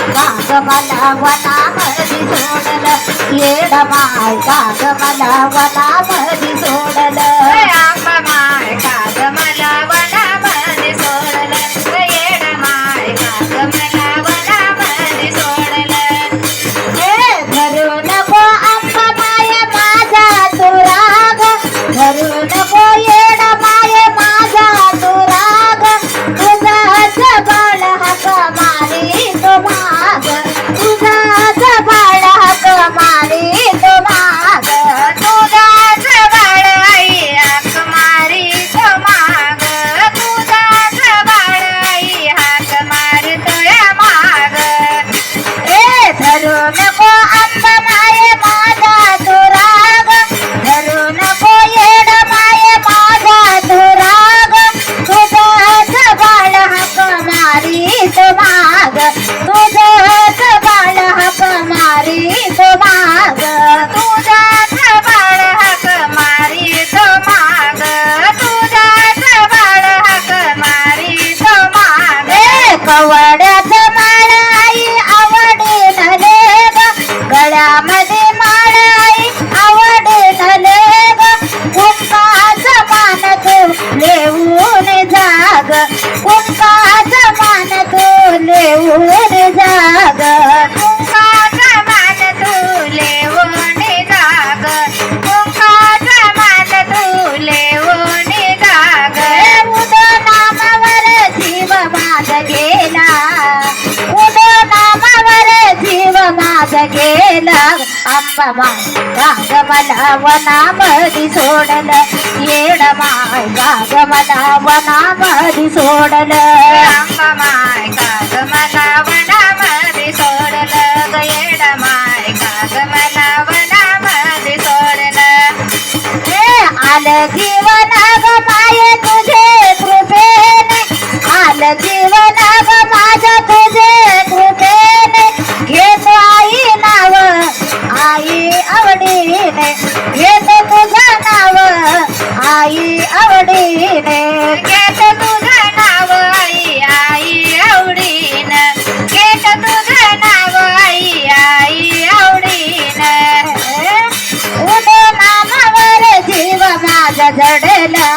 गाग मला वला मधी सोडल. येड माय गाग मला वला मधी सोडल না कवड्यात माळ आई आवडे नले गळ्यामध्ये माळ आई आवडे नले कुंकाच मान लेऊन जाग. कुंकाच मान तो लेऊन माझ गेला. उदो नामावर जीव माझ गेला. आप्पा माग मला नाम सोडलं. येड माय गाग नाम वनामधी सोडलं. आप्पा माय गाग मला वनामधी सोडलं. येड माय गाग मला वनामधी सोडलं. हे आलं जीवन ग तुझे लाल जीवना व माझ्या तुझे कृपेने घेतो आई नाव आई आवडीने. घेतो तुझं नाव आई आवडीने. घेतो तुझं नाव आई आई आवडीने. घेतो तुझं नाव आई आई आवडीने. जीव माझा जडला.